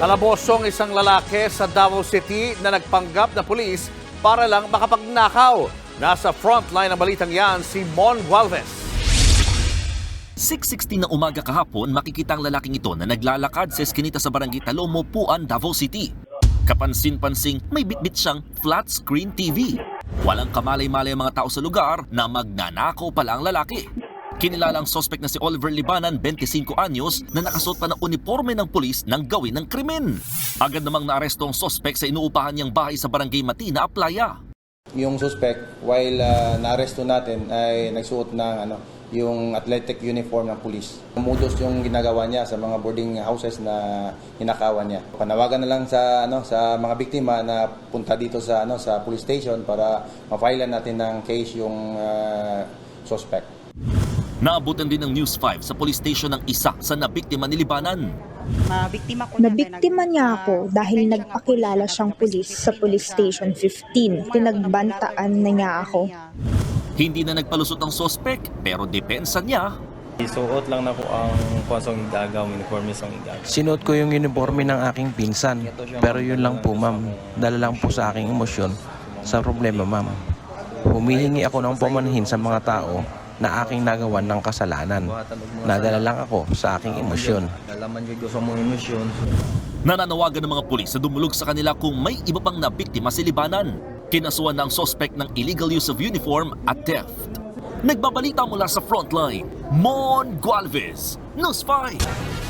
Kalabosong isang lalaki sa Davao City na nagpanggap na pulis para lang makapagnakaw. Nasa frontline ng balitang yan si Mon Gualvez. 6.16 na umaga kahapon, makikita ang lalaking ito na naglalakad sa eskinita sa barangay Talomo, Puan, Davao City. Kapansin-pansing may bitbit siyang flat screen TV. Walang kamalay-malay ang mga tao sa lugar na magnanakaw pala ang lalaki. Kinilala ang sospek na si Oliver Libanan, 25 anyos, na nakasuot pa ng uniforme ng pulis nang gawin ng krimen. Agad namang naaresto ang sospek sa inuupahan niyang bahay sa barangay Matina, Aplaya. Yung suspect, while uh, naaresto natin, ay nagsuot ng ano, yung athletic uniform ng pulis. Modus yung ginagawa niya sa mga boarding houses na hinakawan niya. Panawagan na lang sa ano sa mga biktima na punta dito sa ano sa police station para ma-file natin ng case yung uh, suspect. Naabutan din ng News 5 sa police station ng isa sa nabiktima ni Libanan. Nabiktima ko na Nabiktima niya ako dahil nagpakilala siyang pulis sa Police Station 15. Pinagbantaan na niya ako. Hindi na nagpalusot ang sospek pero depensa niya Isuot lang na ko ang kwasong igagaw, uniforme sa igagaw. Sinuot ko yung uniforme ng aking pinsan. Pero yun lang po ma'am. Dala lang po sa aking emosyon sa problema ma'am. Humihingi ako ng pamanhin sa mga tao na aking nagawan ng kasalanan. Nadala lang ako sa aking emosyon. Nananawagan ng mga pulis na dumulog sa kanila kung may iba pang nabiktima si Libanan. Kinasuhan ng sospek ng illegal use of uniform at theft. Nagbabalita mula sa frontline, Mon Gualvez, News 5.